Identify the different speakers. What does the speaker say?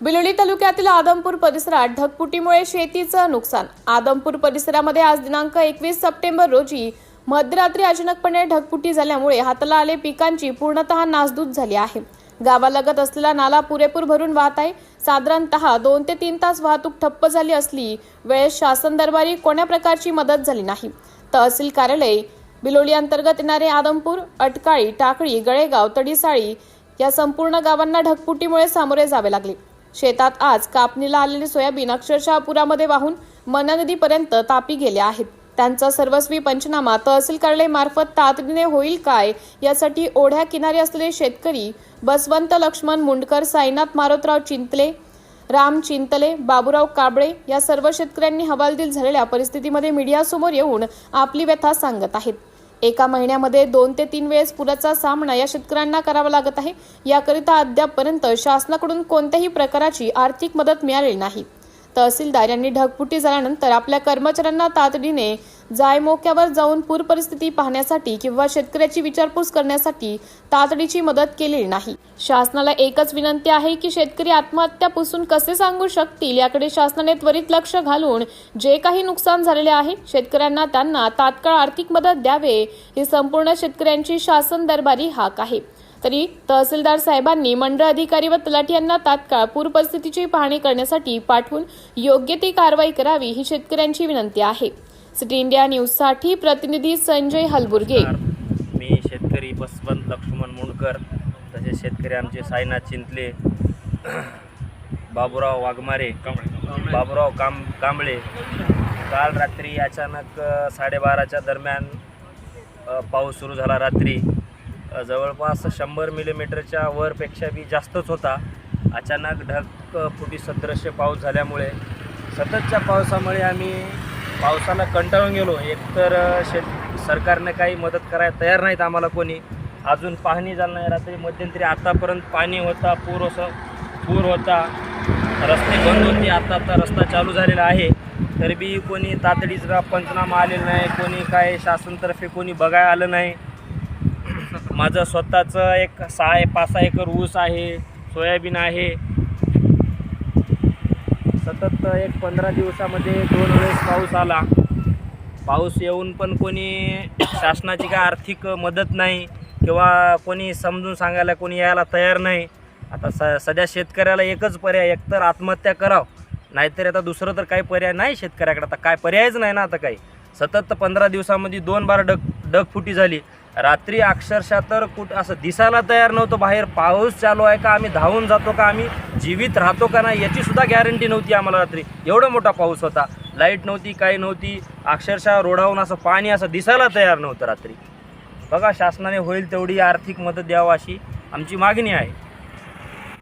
Speaker 1: बिलोली तालुक्यातील आदमपूर परिसरात ढगफुटीमुळे शेतीचं नुकसान. आदमपूर परिसरामध्ये आज दिनांक एकवीस सप्टेंबर रोजी मध्यरात्री अचानकपणे ढगफुटी झाल्यामुळे हाताला आले पिकांची पूर्णतः नासधूत झाली आहे. गावालगत असलेला नाला पुरेपूर भरून वाहत आहे. साधारणतः दोन ते तीन तास वाहतूक ठप्प झाली असली वेळेस शासन दरबारी कोण्या प्रकारची मदत झाली नाही. तहसील कार्यालय बिलोली अंतर्गत येणारे आदमपूर अटकाळी टाकळी गळेगाव तडीसाळी या संपूर्ण गावांना ढगफुटीमुळे सामोरे जावे लागले. शेतात आज कापणीला आलेले सोयाबीन अक्षरशः पुरामध्ये वाहून मननदीपर्यंत तापी गेले आहेत. त्यांचा सर्वस्वी पंचनामा तहसील कार्यालय मार्फत तातडीने होईल काय? यासाठी ओढ्या किनारी असलेले शेतकरी बसवंत लक्ष्मण मुंडकर साईनाथ मारोतराव चिंतले राम चिंतले बाबूराव काबळे या सर्व शेतकऱ्यांनी हवालदिल झालेल्या परिस्थितीमध्ये मीडियासमोर येऊन आपली व्यथा सांगत आहेत. एका महिन्यामध्ये दोन ते तीन वेळेस पुराचा सामना या शेतकऱ्यांना करावा लागत आहे. याकरिता अद्यापपर्यंत शासनाकडून कोणत्याही प्रकारची आर्थिक मदत मिळालेली नाही. तहसीलदार यांनी ढगफुटी झाल्यानंतर आपल्या कर्मचाऱ्यांना तातडीने जायमोक्यावर जाऊन पूर परिस्थिती पाहण्यासाठी किंवा शेतकऱ्याची विचारपूस करण्यासाठी तातडीची मदत केलेली नाही. शासनाला एकच विनंती आहे की शेतकरी आत्महत्या पुसून कसे सांगू शकतील याकडे शासनाने त्वरित लक्ष घालून जे काही नुकसान झालेले आहे शेतकऱ्यांना त्यांना तात्काळ आर्थिक मदत द्यावे ही संपूर्ण शेतकऱ्यांची शासन दरबारी हाक आहे. तरी तहसीलदार साहेबांनी मंडळ अधिकारी व तलाठी यांना तात्काळ पूर परिस्थितीची पाहणी करण्यासाठी पाठवून योग्य ती कारवाई करावी ही शेतकऱ्यांची विनंती आहे. सिटी इंडिया न्यूजसाठी प्रतिनिधी संजय हलबुर्गे.
Speaker 2: मी शेतकरी बसवंत लक्ष्मण मुंडकर तसेच शेतकरी आमचे साईनाथ चिंतले बाबूराव वाघमारे बाबूराव काम कांबळे. काल रात्री अचानक साडेबाराच्या दरम्यान पाऊस सुरू झाला रात्री. जवळपास शंभर मिलीमीटरच्या वरपेक्षा बी जास्तच होता. अचानक ढग फुटी सदृश्य पाऊस झाल्यामुळे सततच्या पावसामुळे आम्ही पावसाला कंटाळून गेलो. एकतर शेत सरकारने काही मदत करायला तयार नाहीत आम्हाला कोणी. अजून पाहणी झालं नाही. रात्री मध्यंतरी आतापर्यंत पाणी होता पूर असं पूर होता. रस्ते बंद होते. आता आता रस्ता चालू झालेला आहे. तरी बी कोणी तातडीचा पंचनामा आलेला नाही. कोणी काय शासनतर्फे कोणी बघायला आलं नाही. माझं स्वतःचं एक सहा पाच सहा एकर ऊस आहे सोयाबीन आहे. सतत एक पंधरा दिवसामध्ये दोन वेळेस पाऊस आला. पाऊस येऊन पण कोणी शासनाची काय आर्थिक मदत नाही किंवा कोणी समजून सांगायला कोणी यायला तयार नाही. आता स सध्या शेतकऱ्याला एकच पर्याय एकतर आत्महत्या करावं. नाहीतर आता दुसरं तर काही पर्याय नाही शेतकऱ्याकडे. आता काय पर्यायच नाही ना आता काही. सतत पंधरा दिवसामध्ये दोन बार डग डगफुटी झाली. रात्री अक्षरशः तर कुठं असं दिसायला तयार नव्हतं. बाहेर पाऊस चालू आहे का आम्ही धावून जातो का आम्ही जीवित राहतो का नाही याचीसुद्धा गॅरंटी नव्हती आम्हाला रात्री. एवढा मोठा पाऊस होता. लाइट नव्हती काही नव्हती. अक्षरशः रोडावून असं पाणी असं दिसायला तयार नव्हतं रात्री. बघा शासनाने होईल तेवढी आर्थिक मदत द्यावं अशी आमची मागणी आहे.